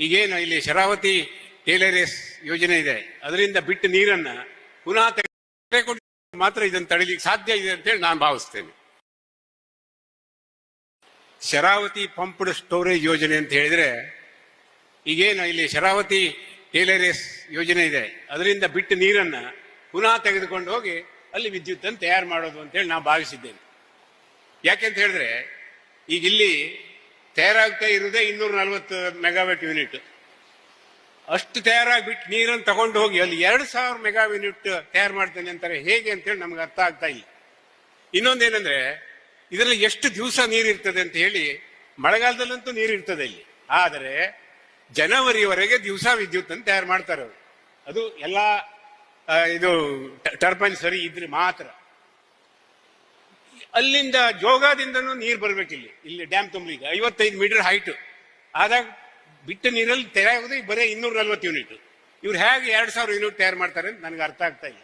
ಈಗೇನು ಇಲ್ಲಿ ಶರಾವತಿ ಟೇಲರೇಸ್ ಯೋಜನೆ ಇದೆ. ಅದರಿಂದ ಬಿಟ್ಟ ನೀರನ್ನ ಪುನಃ ತೆಗೆದುಕೊಂಡು ಮಾತ್ರ ಇದನ್ನು ತಡಿಲಿಕ್ಕೆ ಸಾಧ್ಯ ಇದೆ ಅಂತೇಳಿ ನಾನು ಭಾವಿಸ್ತೇನೆ. ಶರಾವತಿ ಪಂಪ್ಡ್ ಸ್ಟೋರೇಜ್ ಯೋಜನೆ ಅಂತ ಹೇಳಿದ್ರೆ ಈಗೇನು ಇಲ್ಲಿ ಶರಾವತಿ ಟೇಲರೇಸ್ ಯೋಜನೆ ಇದೆ. ಅದರಿಂದ ಬಿಟ್ಟ ನೀರನ್ನ ಪುನಃ ತೆಗೆದುಕೊಂಡು ಹೋಗಿ ಅಲ್ಲಿ ವಿದ್ಯುತ್ ಅನ್ನು ತಯಾರು ಮಾಡೋದು ಅಂತೇಳಿ ನಾನು ಭಾವಿಸಿದ್ದೇನೆ. ಯಾಕೆಂತ ಹೇಳಿದ್ರೆ ಈಗ ಇಲ್ಲಿ ತಯಾರಾಗ್ತಾ ಇರೋದೇ ಇನ್ನೂರ ನಲ್ವತ್ತು ಮೆಗಾವ್ಯಾಟ್ ಯೂನಿಟ್. ಅಷ್ಟು ತಯಾರಾಗ್ಬಿಟ್ಟು ನೀರನ್ನು ತಗೊಂಡು ಹೋಗಿ ಅಲ್ಲಿ ಎರಡು ಸಾವಿರ ಮೆಗಾ ಯೂನಿಟ್ ತಯಾರು ಮಾಡ್ತೇನೆ ಅಂತಾರೆ. ಹೇಗೆ ಅಂತೇಳಿ ನಮ್ಗೆ ಅರ್ಥ ಆಗ್ತಾ ಇಲ್ಲ. ಇನ್ನೊಂದೇನೆಂದ್ರೆ, ಇದರಲ್ಲಿ ಎಷ್ಟು ದಿವಸ ನೀರಿರ್ತದೆ ಅಂತ ಹೇಳಿ ಮಳೆಗಾಲದಲ್ಲಂತೂ ನೀರು ಇರ್ತದೆ ಇಲ್ಲಿ. ಆದರೆ ಜನವರಿವರೆಗೆ ದಿವಸ ವಿದ್ಯುತ್ ಅಂತ ತಯಾರು ಮಾಡ್ತಾರೆ ಅದು ಎಲ್ಲ ಇದು ಟರ್ಬೈನ್ ಸರಿ ಇದ್ರೆ ಮಾತ್ರ. ಅಲ್ಲಿಂದ ಜೋಗದಿಂದನೂ ನೀರು ಬರ್ಬೇಕಿಲ್ಲಿ. ಇಲ್ಲಿ ಡ್ಯಾಮ್ ತುಂಬಲಿಕ್ಕೆ ಐವತ್ತೈದು ಮೀಟರ್ ಹೈಟ್ ಆದಾಗ ಬಿಟ್ಟ ನೀರಲ್ಲಿ ಈಗ ಬರೀ ಇನ್ನೂರ ನಲ್ವತ್ತು ಯೂನಿಟ್ ಇವ್ರು ಹೇಗೆ ಎರಡು ಸಾವಿರ ಯೂನಿಟ್ ತಯಾರು ಮಾಡ್ತಾರೆ ಅಂತ ನನಗೆ ಅರ್ಥ ಆಗ್ತಾ ಇಲ್ಲ.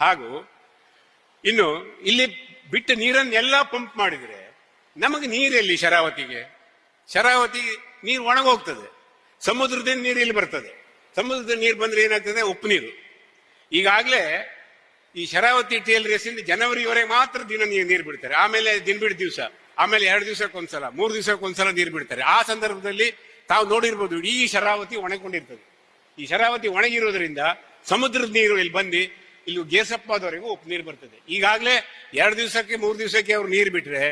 ಹಾಗೂ ಇನ್ನು ಇಲ್ಲಿ ಬಿಟ್ಟ ನೀರನ್ನೆಲ್ಲ ಪಂಪ್ ಮಾಡಿದ್ರೆ ನಮಗೆ ನೀರೆಲ್ಲಿ ಶರಾವತಿಗೆ? ಶರಾವತಿ ನೀರು ಒಣಗೋಗ್ತದೆ. ಸಮುದ್ರದಿಂದ ನೀರು ಇಲ್ಲಿ ಬರ್ತದೆ. ಸಮುದ್ರದ ನೀರು ಬಂದ್ರೆ ಏನಾಗ್ತದೆ? ಉಪ್ಪು ನೀರು. ಈಗಾಗಲೇ ಈ ಶರಾವತಿ ಟೇಲ್ ರೇಸಿಂದ ಜನವರಿವರೆಗೆ ಮಾತ್ರ ದಿನ ನೀರು ಬಿಡ್ತಾರೆ. ಆಮೇಲೆ ದಿನ ಬಿಡ ದಿವಸ. ಆಮೇಲೆ ಎರಡು ದಿವಸಕ್ಕೊಂದ್ಸಲ, ಮೂರು ದಿವಸಕ್ಕೊಂದ್ಸಲ ನೀರು ಬಿಡ್ತಾರೆ. ಆ ಸಂದರ್ಭದಲ್ಲಿ ತಾವು ನೋಡಿರ್ಬೋದು, ಇಡೀ ಶರಾವತಿ ಒಣಗೊಂಡಿರ್ತದೆ. ಈ ಶರಾವತಿ ಒಣಗಿರೋದ್ರಿಂದ ಸಮುದ್ರದ ನೀರು ಇಲ್ಲಿ ಬಂದು ಇಲ್ಲಿ ಗೇಸಪ್ಪದವರೆಗೂ ಉಪ್ಪು ನೀರು ಬರ್ತದೆ. ಈಗಾಗಲೇ ಎರಡು ದಿವಸಕ್ಕೆ, ಮೂರು ದಿವಸಕ್ಕೆ ಅವ್ರು ನೀರು ಬಿಟ್ಟರೆ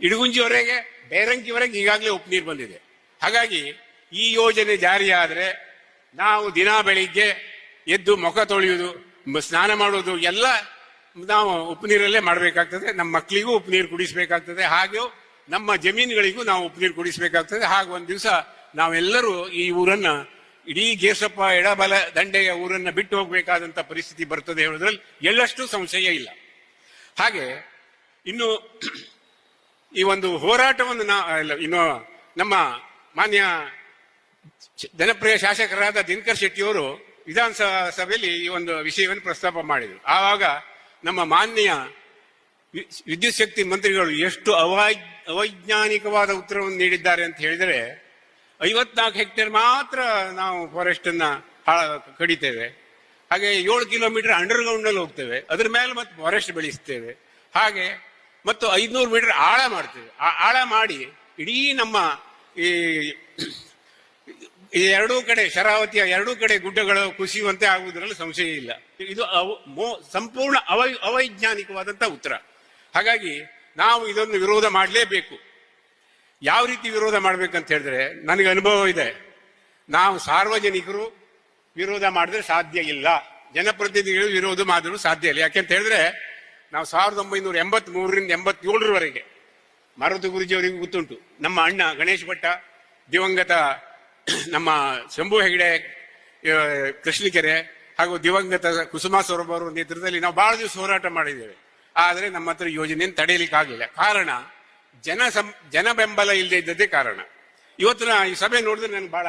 ಇಡಗುಂಜಿವರೆಗೆ, ಬೇರಂಕಿವರೆಗೆ ಈಗಾಗಲೇ ಉಪ್ಪು ನೀರು ಬಂದಿದೆ. ಹಾಗಾಗಿ ಈ ಯೋಜನೆ ಜಾರಿಯಾದರೆ ನಾವು ದಿನ ಬೆಳಿಗ್ಗೆ ಎದ್ದು ಮುಖ ತೊಳೆಯುವುದು ಸ್ನಾನ ಮಾಡೋದು ಎಲ್ಲ ನಾವು ಉಪ್ಪು ನೀರಲ್ಲೇ ಮಾಡಬೇಕಾಗ್ತದೆ. ನಮ್ಮ ಮಕ್ಕಳಿಗೂ ಉಪ್ಪು ನೀರು ಕುಡಿಸಬೇಕಾಗ್ತದೆ. ಹಾಗೂ ನಮ್ಮ ಜಮೀನುಗಳಿಗೂ ನಾವು ಉಪ್ಪು ನೀರು ಕುಡಿಸಬೇಕಾಗ್ತದೆ. ಹಾಗೂ ಒಂದು ದಿವಸ ನಾವೆಲ್ಲರೂ ಈ ಊರನ್ನ ಇಡೀ ಗೇಸಪ್ಪ ಎಡಬಲ ದಂಡೆಯ ಊರನ್ನ ಬಿಟ್ಟು ಹೋಗಬೇಕಾದಂತ ಪರಿಸ್ಥಿತಿ ಬರ್ತದೆ ಹೇಳೋದ್ರಲ್ಲಿ ಎಳ್ಳಷ್ಟು ಸಂಶಯ ಇಲ್ಲ. ಹಾಗೆ ಇನ್ನು ಈ ಒಂದು ಹೋರಾಟವನ್ನು ನಾ ಅಲ್ಲ, ಇನ್ನು ನಮ್ಮ ಮಾನ್ಯ ಜನಪ್ರಿಯ ಶಾಸಕರಾದ ದಿನಕರ್ ಶೆಟ್ಟಿಯವರು ವಿಧಾನಸಭೆಯಲ್ಲಿ ಈ ಒಂದು ವಿಷಯವನ್ನು ಪ್ರಸ್ತಾಪ ಮಾಡಿದರು. ಆವಾಗ ನಮ್ಮ ಮಾನ್ಯ ವಿದ್ಯುತ್ ಶಕ್ತಿ ಮಂತ್ರಿಗಳು ಎಷ್ಟು ಅವೈ, ಅವೈಜ್ಞಾನಿಕವಾದ ಉತ್ತರವನ್ನು ನೀಡಿದ್ದಾರೆ ಅಂತ ಹೇಳಿದರೆ, ಐವತ್ನಾಲ್ಕು ಹೆಕ್ಟೇರ್ ಮಾತ್ರ ನಾವು ಫಾರೆಸ್ಟ್ ಅನ್ನ ಕಡಿತೇವೆ. ಹಾಗೆ ಏಳು ಕಿಲೋಮೀಟರ್ ಅಂಡರ್ಗ್ರೌಂಡ್ ಅಲ್ಲಿ ಹೋಗ್ತೇವೆ. ಅದ್ರ ಮೇಲೆ ಮತ್ತೆ ಫಾರೆಸ್ಟ್ ಬೆಳೆಸ್ತೇವೆ. ಹಾಗೆ ಮತ್ತು ಐದುನೂರು ಮೀಟರ್ ಆಳ ಮಾಡ್ತೇವೆ. ಆ ಆಳ ಮಾಡಿ ಇಡೀ ನಮ್ಮ ಈ ಈ ಎರಡೂ ಕಡೆ ಶರಾವತಿಯ ಎರಡೂ ಕಡೆ ಗುಡ್ಡಗಳು ಕುಸಿಯುವಂತೆ ಆಗುವುದರಲ್ಲಿ ಸಂಶಯ ಇಲ್ಲ. ಇದು ಸಂಪೂರ್ಣ ಅವೈ, ಅವೈಜ್ಞಾನಿಕವಾದಂತ ಉತ್ತರ. ಹಾಗಾಗಿ ನಾವು ಇದನ್ನು ವಿರೋಧ ಮಾಡಲೇಬೇಕು. ಯಾವ ರೀತಿ ವಿರೋಧ ಮಾಡಬೇಕಂತ ಹೇಳಿದ್ರೆ ನನಗೆ ಅನುಭವ ಇದೆ. ನಾವು ಸಾರ್ವಜನಿಕರು ವಿರೋಧ ಮಾಡಿದ್ರೆ ಸಾಧ್ಯ ಇಲ್ಲ. ಜನಪ್ರತಿನಿಧಿಗಳು ವಿರೋಧ ಮಾಡಿದ್ರು ಸಾಧ್ಯ ಇಲ್ಲ. ಯಾಕೆಂತ ಹೇಳಿದ್ರೆ ನಾವು ಸಾವಿರದ ಒಂಬೈನೂರ ಎಂಬತ್ ಮೂರರಿಂದ ಎಂಬತ್ತೇಳರವರೆಗೆ ಮಾರುತಿ ಗುರುಜಿ ಅವರಿಗೂ ಗೊತ್ತುಂಟು. ನಮ್ಮ ಅಣ್ಣ ಗಣೇಶ್ ಭಟ್ಟ ದಿವಂಗತ ನಮ್ಮ ಶಂಭು ಹೆಗಡೆ ಕೃಷ್ಣಿಕೆರೆ ಹಾಗೂ ದಿವಂಗತ ಕುಸುಮ ಸೌರಭ ನೇತೃತ್ವದಲ್ಲಿ ನಾವು ಬಹಳ ದಿವಸ ಹೋರಾಟ ಮಾಡಿದ್ದೇವೆ. ಆದರೆ ನಮ್ಮ ಹತ್ರ ಯೋಜನೆಯನ್ನು ತಡೆಯಲಿಕ್ಕೆ ಆಗಲಿಲ್ಲ ಕಾರಣ, ಜನ ಸಂ, ಜನ ಬೆಂಬಲ ಇಲ್ಲದೆ ಇದ್ದದ್ದೇ ಕಾರಣ. ಇವತ್ತಿನ ಈ ಸಭೆ ನೋಡಿದ್ರೆ ನನಗೆ ಬಹಳ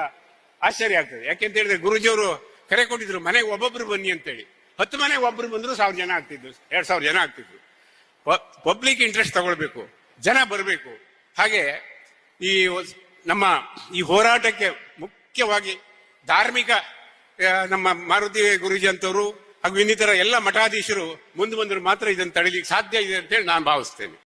ಆಶ್ಚರ್ಯ ಆಗ್ತದೆ. ಯಾಕೆಂತ ಹೇಳಿದ್ರೆ ಗುರುಜಿಯವರು ಕರೆ ಕೊಟ್ಟಿದ್ರು, ಮನೆಗೆ ಒಬ್ಬೊಬ್ರು ಬನ್ನಿ ಅಂತೇಳಿ. ಹತ್ತು ಮನೆಗೆ ಒಬ್ರು ಬಂದ್ರು ಸಾವಿರ ಜನ ಆಗ್ತಿದ್ರು, ಎರಡ್ ಸಾವಿರ ಜನ ಆಗ್ತಿದ್ರು. ಪಬ್ಲಿಕ್ ಇಂಟ್ರೆಸ್ಟ್ ತಗೊಳ್ಬೇಕು, ಜನ ಬರಬೇಕು. ಹಾಗೆ ಈ ನಮ್ಮ ಈ ಹೋರಾಟಕ್ಕೆ ಮುಖ್ಯವಾಗಿ ಧಾರ್ಮಿಕ ನಮ್ಮ ಮಾರುತಿ ಗುರುಜಿ ಅಂತವರು ಹಾಗೂ ಇನ್ನಿತರ ಎಲ್ಲ ಮಠಾಧೀಶರು, ಮುಂದೆ ಬಂದರು ಮಾತ್ರ ಇದನ್ನು ತಡೀಲಿಕ್ಕೆ ಸಾಧ್ಯ ಇದೆ ಅಂತ ಹೇಳಿ ನಾನು ಭಾವಿಸ್ತೇನೆ.